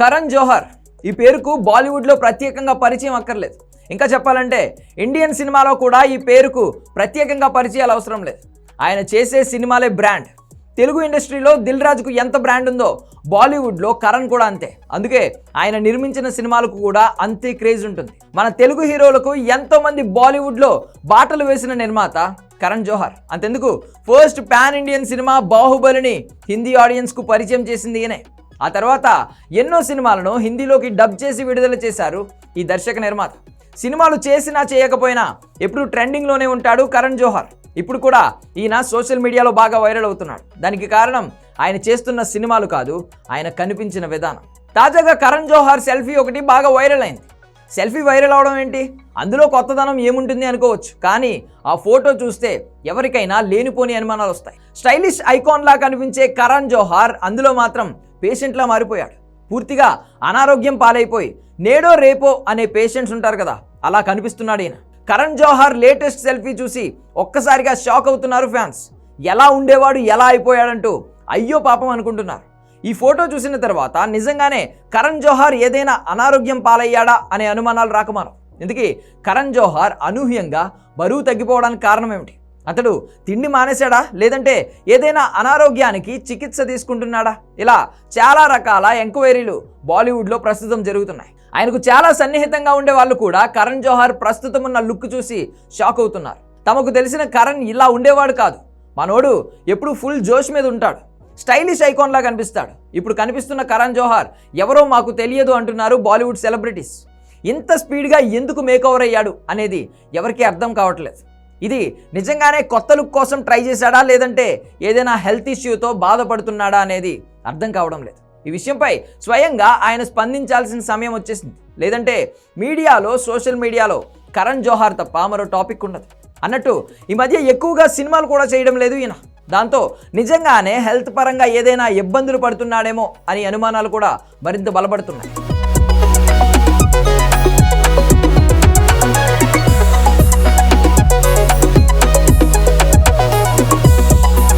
కరణ్ జోహర్. ఈ పేరుకు బాలీవుడ్లో ప్రత్యేకంగా పరిచయం అక్కర్లేదు. ఇంకా చెప్పాలంటే ఇండియన్ సినిమాలో కూడా ఈ పేరుకు ప్రత్యేకంగా పరిచయాలు అవసరం లేదు. ఆయన చేసే సినిమాలే బ్రాండ్. తెలుగు ఇండస్ట్రీలో దిల్ రాజుకు ఎంత బ్రాండ్ ఉందో బాలీవుడ్లో కరణ్ కూడా అంతే. అందుకే ఆయన నిర్మించిన సినిమాలకు కూడా అంతే క్రేజ్ ఉంటుంది. మన తెలుగు హీరోలకు ఎంతోమంది బాలీవుడ్లో బాటలు వేసిన నిర్మాత కరణ్ జోహర్. అంతెందుకు? ఫస్ట్ పాన్ ఇండియన్ సినిమా బాహుబలిని హిందీ ఆడియన్స్కు పరిచయం చేసింది ఈయనే. ఆ తర్వాత ఎన్నో సినిమాలను హిందీలోకి డబ్ చేసి విడుదల చేశారు ఈ దర్శక నిర్మాత. సినిమాలు చేసినా చేయకపోయినా ఎప్పుడు ట్రెండింగ్లోనే ఉంటాడు కరణ్ జోహర్. ఇప్పుడు కూడా ఈయన సోషల్ మీడియాలో బాగా వైరల్ అవుతున్నాడు. దానికి కారణం ఆయన చేస్తున్న సినిమాలు కాదు ఆయన కనిపించిన విధానం. తాజాగా కరణ్ జోహర్ సెల్ఫీ ఒకటి బాగా వైరల్ అయింది. సెల్ఫీ వైరల్ అవడం ఏంటి? అందులో కొత్తదనం ఏముంటుంది అనుకోవచ్చు. కానీ ఆ ఫోటో చూస్తే ఎవరికైనా లేనిపోని అనుమానాలు వస్తాయి. స్టైలిష్ ఐకాన్లా కనిపించే కరణ్ జోహార్ అందులో మాత్రం పేషెంట్లా మారిపోయాడు. పూర్తిగా అనారోగ్యం పాలైపోయి నేడో రేపో అనే పేషెంట్స్ ఉంటారు కదా అలా కనిపిస్తున్నాడు ఈయన. కరణ్ జోహార్ లేటెస్ట్ సెల్ఫీ చూసి ఒక్కసారిగా షాక్ అవుతున్నారు ఫ్యాన్స్ ఎలా ఉండేవాడు ఎలా అయిపోయాడంటూ అయ్యో పాపం అనుకుంటున్నారు. ఈ ఫోటో చూసిన తర్వాత నిజంగానే కరణ్ జోహార్ ఏదైనా అనారోగ్యం పాలయ్యాడా అనే అనుమానాలు రాకమాను. ఇందుకే కరణ్ జోహార్ అనూహ్యంగా బరువు తగ్గిపోవడానికి కారణం ఏమిటి అతడు తిండి మానేశాడా? లేదంటే ఏదైనా అనారోగ్యానికి చికిత్స తీసుకుంటున్నాడా? ఇలా చాలా రకాల ఎంక్వైరీలు బాలీవుడ్లో ప్రస్తుతం జరుగుతున్నాయి. ఆయనకు చాలా సన్నిహితంగా ఉండే వాళ్ళు కూడా కరణ్ జోహార్ ప్రస్తుతం ఉన్న లుక్ చూసి షాక్ అవుతున్నారు. తమకు తెలిసిన కరణ్ ఇలా ఉండేవాడు కాదు. మనోడు ఎప్పుడు ఫుల్ జోష్ మీద ఉంటాడు. స్టైలిష్ ఐకాన్లా కనిపిస్తాడు. ఇప్పుడు కనిపిస్తున్న కరణ్ జోహార్ ఎవరో మాకు తెలియదు అంటున్నారు బాలీవుడ్ సెలబ్రిటీస్. ఇంత స్పీడ్గా ఎందుకు మేకవర్ అయ్యాడు అనేది ఎవరికీ అర్థం కావట్లేదు. ఇది నిజంగానే కొత్త లుక్ కోసం ట్రై చేశాడా లేదంటే ఏదైనా హెల్త్ ఇష్యూతో బాధపడుతున్నాడా అనేది అర్థం కావడం లేదు. ఈ విషయంపై స్వయంగా ఆయన స్పందించాల్సిన సమయం వచ్చేసింది. లేదంటే మీడియాలో సోషల్ మీడియాలో కరణ్ జోహార్ తప్ప మరో టాపిక్ ఉండదు అన్నట్టు ఈ మధ్య ఎక్కువగా సినిమాలు కూడా చేయడం లేదు ఈయన. దాంతో నిజంగానే హెల్త్ పరంగా ఏదైనా ఇబ్బందులు పడుతున్నాడేమో అని అనుమానాలు కూడా మరింత బలపడుతున్నాయి.